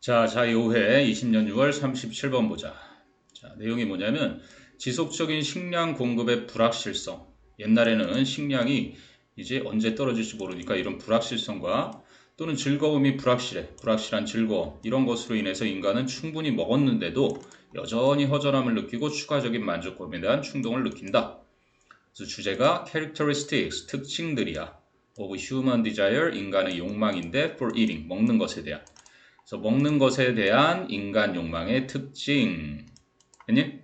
자, 자, 요회 20년 6월 37번 보자. 자, 내용이 뭐냐면 지속적인 식량 공급의 불확실성. 옛날에는 식량이 이제 언제 떨어질지 모르니까 이런 불확실성과 또는 즐거움이 불확실해. 불확실한 즐거움. 이런 것으로 인해서 인간은 충분히 먹었는데도 여전히 허전함을 느끼고 추가적인 만족감에 대한 충동을 느낀다. 그래서 주제가 characteristics, 특징들이야. of human desire, 인간의 욕망인데 for eating, 먹는 것에 대한. 그래서 먹는 것에 대한 인간 욕망의 특징. 아니?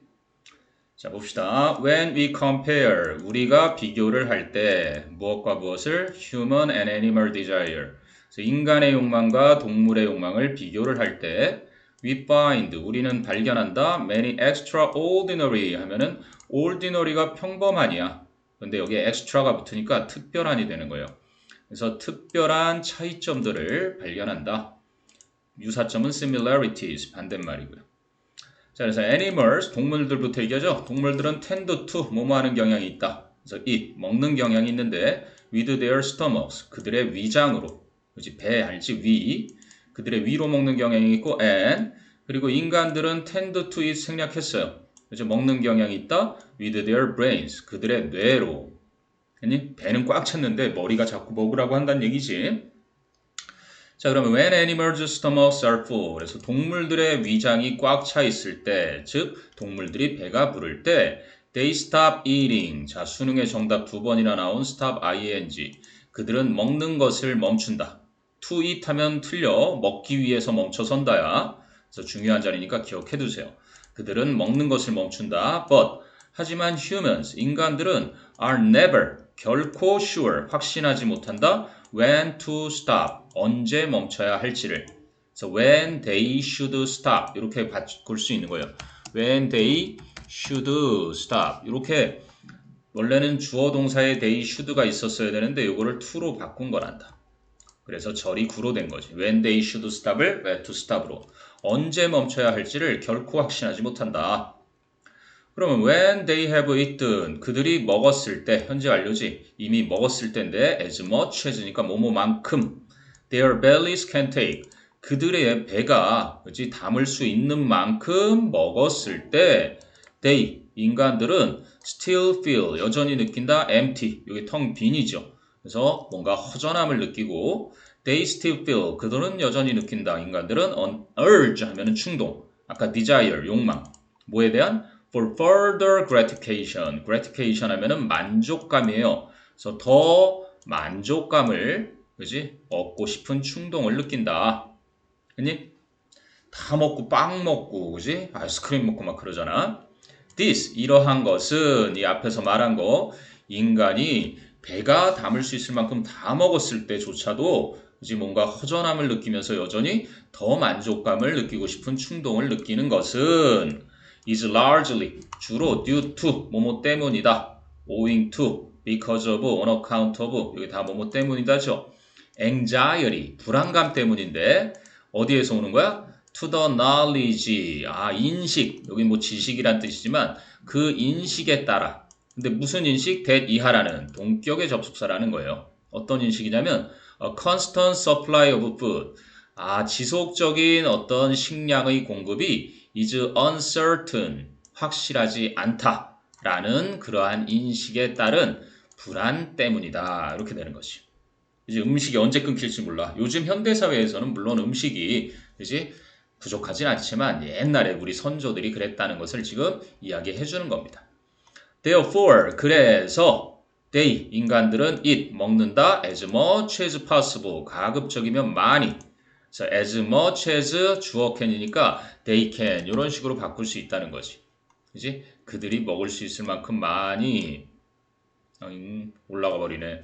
자, 봅시다. When we compare, 우리가 비교를 할 때 무엇과 무엇을 human and animal desire. 그래서 인간의 욕망과 동물의 욕망을 비교를 할 때 we find 우리는 발견한다. many extraordinary 하면은 ordinary가 평범한이야. 근데 여기에 extra가 붙으니까 특별한이 되는 거예요. 그래서 특별한 차이점들을 발견한다. 유사점은 similarities 반대말이고요. 자, 그래서 animals 동물들부터 얘기하죠. 동물들은 tend to 뭐뭐 하는 경향이 있다. 그래서 eat 먹는 경향이 있는데 with their stomachs 그들의 위장으로 그렇지 배 알지 위 그들의 위로 먹는 경향이 있고 and 그리고 인간들은 tend to eat 생략했어요. 그래서 먹는 경향이 있다 with their brains 그들의 뇌로 아니 배는 꽉 찼는데 머리가 자꾸 먹으라고 한다는 얘기지. 자, 그러면 when animals' stomachs are full. 그래서 동물들의 위장이 꽉 차 있을 때, 즉 동물들이 배가 부를 때 they stop eating. 자, 수능의 정답 두 번이나 나온 stop ing. 그들은 먹는 것을 멈춘다. to eat 하면 틀려. 먹기 위해서 멈춰선다야. 그래서 중요한 자리니까 기억해 두세요. 그들은 먹는 것을 멈춘다. but 하지만 humans, 인간들은 are never 결코 sure 확신하지 못한다. When to stop 언제 멈춰야 할지를 그래서 when they should stop 이렇게 바꿀 수 있는 거예요. when they should stop 이렇게 원래는 주어 동사에 they should가 있었어야 되는데 이거를 to로 바꾼 거란다. 그래서 절이 구로 된 거지. when they should stop을 to stop으로 언제 멈춰야 할지를 결코 확신하지 못한다. 그러면 when they have eaten 그들이 먹었을 때 현재 완료지 이미 먹었을 때인데 as much as니까 뭐뭐만큼. Their bellies can take. 그들의 배가 그지 담을 수 있는 만큼 먹었을 때 they 인간들은 still feel 여전히 느낀다 empty. 여기 텅 빈이죠. 그래서 뭔가 허전함을 느끼고 they still feel 그들은 여전히 느낀다. 인간들은 on urge 하면은 충동. 아까 desire 욕망. 뭐에 대한 for further gratification. gratification 하면은 만족감이에요. 그래서 더 만족감을 그지 얻고 싶은 충동을 느낀다. 아니 다 먹고 빵 먹고 그지 아이스크림 먹고 막 그러잖아. this 이러한 것은 이 앞에서 말한 거 인간이 배가 담을 수 있을 만큼 다 먹었을 때조차도 그지 뭔가 허전함을 느끼면서 여전히 더 만족감을 느끼고 싶은 충동을 느끼는 것은 is largely 주로 due to 뭐뭐 때문이다. owing to because of on account of 여기 다 뭐뭐 때문이다죠. anxiety 불안감 때문인데 어디에서 오는 거야? to the knowledge 아 인식 여기 뭐 지식이란 뜻이지만 그 인식에 따라 근데 무슨 인식? that 이하라는 동격의 접속사라는 거예요. 어떤 인식이냐면 a constant supply of food 아 지속적인 어떤 식량의 공급이 is uncertain 확실하지 않다라는 그러한 인식에 따른 불안 때문이다. 이렇게 되는 것이. 이제 음식이 언제 끊길지 몰라. 요즘 현대 사회에서는 물론 음식이 이제 부족하진 않지만 옛날에 우리 선조들이 그랬다는 것을 지금 이야기해 주는 겁니다. Therefore 그래서 they 인간들은 eat 먹는다 as much as possible 가급적이면 많이 그래서 as much as 주어 can이니까 they can 이런 식으로 바꿀 수 있다는 거지. 그지? 그들이 먹을 수 있을 만큼 많이 음, 올라가 버리네.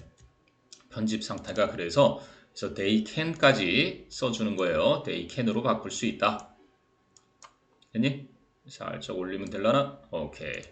편집 상태가 그래서 그래서 they can까지 써주는 거예요. they can으로 바꿀 수 있다. 됐니? 살짝 올리면 될라나? 오케이.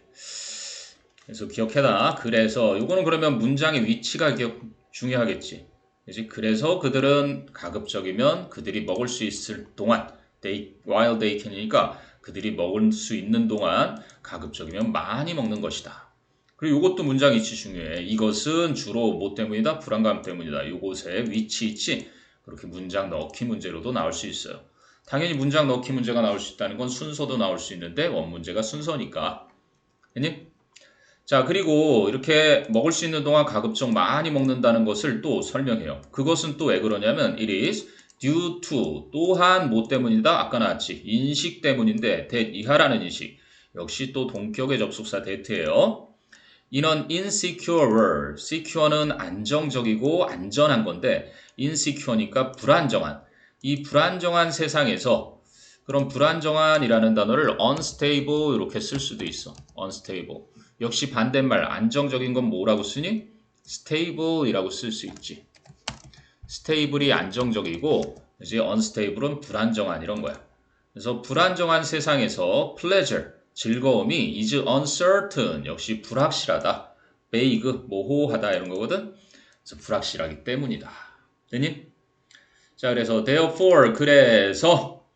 그래서 기억해라. 그래서 이거는 그러면 문장의 위치가 기억 중요하겠지. 그지? 그래서 그들은 가급적이면 그들이 먹을 수 있을 동안 they, while they can이니까 그들이 먹을 수 있는 동안 가급적이면 많이 먹는 것이다. 그리고 이것도 문장 위치 중요해. 이것은 주로 뭐 때문이다? 불안감 때문이다. 이곳에 위치 있지? 그렇게 문장 넣기 문제로도 나올 수 있어요. 당연히 문장 넣기 문제가 나올 수 있다는 건 순서도 나올 수 있는데 원문제가 순서니까. 자, 그리고 이렇게 먹을 수 있는 동안 가급적 많이 먹는다는 것을 또 설명해요. 그것은 또 왜 그러냐면 it is due to 또한 뭐 때문이다? 아까 나왔지. 인식 때문인데 that 이하라는 인식. 역시 또 동격의 접속사 that예요. an insecure secure는 안정적이고 안전한 건데 insecure니까 불안정한. 이 불안정한 세상에서 그런 불안정한이라는 단어를 unstable 이렇게 쓸 수도 있어. unstable. 역시 반대말 안정적인 건 뭐라고 쓰니? stable이라고 쓸 수 있지. stable이 안정적이고 이제 unstable은 불안정한 이런 거야. 그래서 불안정한 세상에서 pleasure 즐거움이 is uncertain 역시 불확실하다. vague 모호하다 이런 거거든. 그래서 불확실하기 때문이다. 됐니? 자, 그래서 therefore 그래서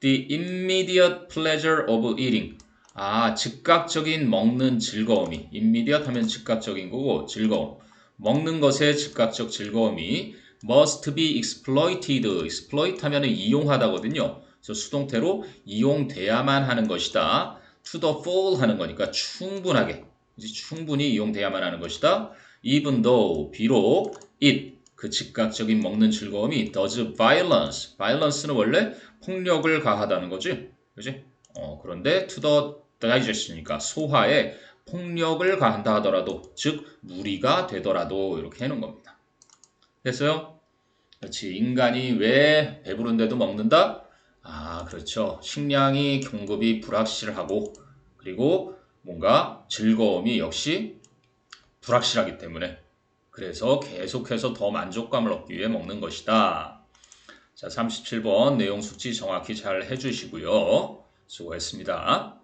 the immediate pleasure of eating 아, 즉각적인 먹는 즐거움이. immediate 하면 즉각적인 거고 즐거움. 먹는 것의 즉각적 즐거움이 must be exploited. exploit 하면은 이용하다거든요. 그래서 수동태로 이용돼야만 하는 것이다. to the full 하는 거니까 충분하게. 충분히 이용돼야만 하는 것이다. even though 비록 it. 그 즉각적인 먹는 즐거움이 does violence. violence는 원래 폭력을 가하다는 거지. 그지? 어 그런데 to the digest니까 소화에 폭력을 가한다 하더라도 즉 무리가 되더라도 이렇게 해놓은 겁니다 됐어요 그렇지 인간이 왜 배부른데도 먹는다 아 그렇죠 식량이 공급이 불확실하고 그리고 뭔가 즐거움이 역시 불확실하기 때문에 그래서 계속해서 더 만족감을 얻기 위해 먹는 것이다. 자, 37번 내용 숙지 정확히 잘 해주시고요. 수고했습니다.